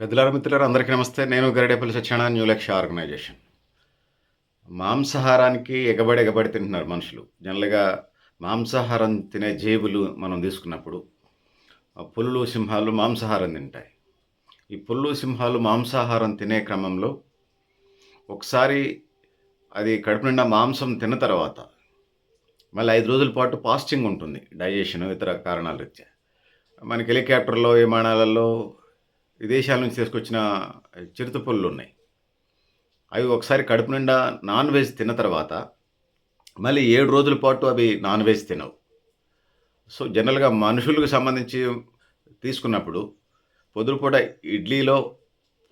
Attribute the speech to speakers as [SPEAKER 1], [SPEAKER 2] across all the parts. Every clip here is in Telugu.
[SPEAKER 1] పెద్దలారు మిత్రులారు అందరికీ నమస్తే. నేను గరిడేపల్లి సత్యనారాయణ న్యూ లక్ష్య ఆర్గనైజేషన్ మాంసాహారానికి ఎగబడి ఎగబడి తింటున్నారు మనుషులు. జనరల్గా మాంసాహారం తినే జేబులు మనం తీసుకున్నప్పుడు పులులు సింహాలు మాంసాహారం తింటాయి. ఈ పులులు సింహాలు మాంసాహారం తినే క్రమంలో ఒకసారి అది కడుపు నిండా మాంసం తిన్న తర్వాత మళ్ళీ ఐదు రోజుల పాటు పాస్టింగ్ ఉంటుంది డైజెషన్ ఇతర కారణాల రీత్యా. మనకి హెలికాప్టర్లో విమానాలలో విదేశాల నుంచి తీసుకొచ్చిన చిరుత ఉన్నాయి అవి ఒకసారి కడుపు నిండా నాన్ వెజ్ తిన్న తర్వాత మళ్ళీ ఏడు రోజుల పాటు అవి నాన్ వెజ్ తినవు. సో జనరల్గా మనుషులకు సంబంధించి తీసుకున్నప్పుడు పొద్దుపూట ఇడ్లీలో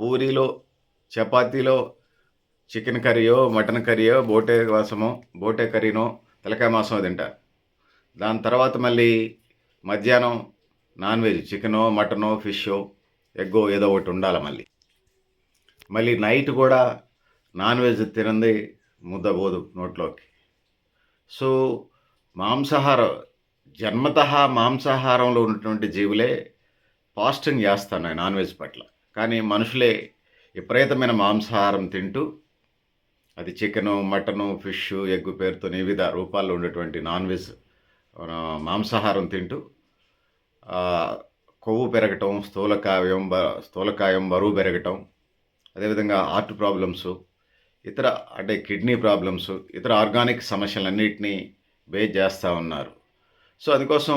[SPEAKER 1] పూరీలో చపాతీలో చికెన్ కర్రీయో మటన్ కర్రీయో బోటే మాసమో బోటే కర్రీనో తలకాయ మాసమో తింటారు. దాని తర్వాత మళ్ళీ మధ్యాహ్నం నాన్ వెజ్ చికెనో మటనో ఫిషో ఎగ్గో ఏదో ఒకటి ఉండాలి మళ్ళీ. మళ్ళీ నైట్ కూడా నాన్ వెజ్ తినంది ముద్దబోదు నోట్లోకి. సో మాంసాహార జన్మత మాంసాహారంలో ఉన్నటువంటి జీవులే ఫాస్టింగ్ చేస్తాను నాన్ వెజ్ పట్ల. కానీ మనుషులే విపరీతమైన మాంసాహారం తింటూ అది చికెను మటను ఫిష్ ఎగ్గు పేరుతో వివిధ రూపాల్లో ఉండేటువంటి నాన్ వెజ్ మాంసాహారం తింటూ కొవ్వు పెరగటం స్థూలకాయం బ స్థూలకాయం బరువు పెరగటం అదేవిధంగా హార్ట్ ప్రాబ్లమ్స్ ఇతర అంటే కిడ్నీ ప్రాబ్లమ్స్ ఇతర ఆర్గానిక్ సమస్యలన్నింటినీ బేస్ చేస్తూ ఉన్నారు. సో అందుకోసం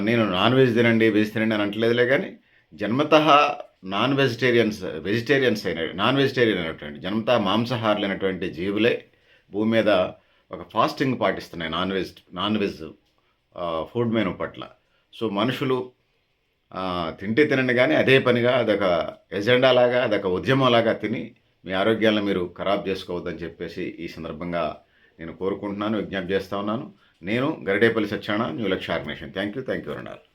[SPEAKER 1] నేను నాన్ వెజ్ తినండి వెజ్ తినండి అని అంటలేదులే కానీ జన్మత నాన్ వెజిటేరియన్స్ వెజిటేరియన్స్ అయిన నాన్ వెజిటేరియన్ అయినటువంటి జన్మత మాంసాహారులు అయినటువంటి జీవులే భూమి మీద ఒక fasting పాటిస్తున్నాయి non veg non veg food menu పట్ల. సో మనుషులు తింటే తినండి కానీ అదే పనిగా అదొక ఎజెండా లాగా అదొక ఉద్యమంలాగా తిని మీ ఆరోగ్యాలను మీరు ఖరాబ్ చేసుకోవద్దని చెప్పేసి ఈ సందర్భంగా నేను కోరుకుంటున్నాను విజ్ఞప్తి చేస్తా ఉన్నాను. నేను Garidepalli Satyana new Lakshya organization thank you thank you అన్నారు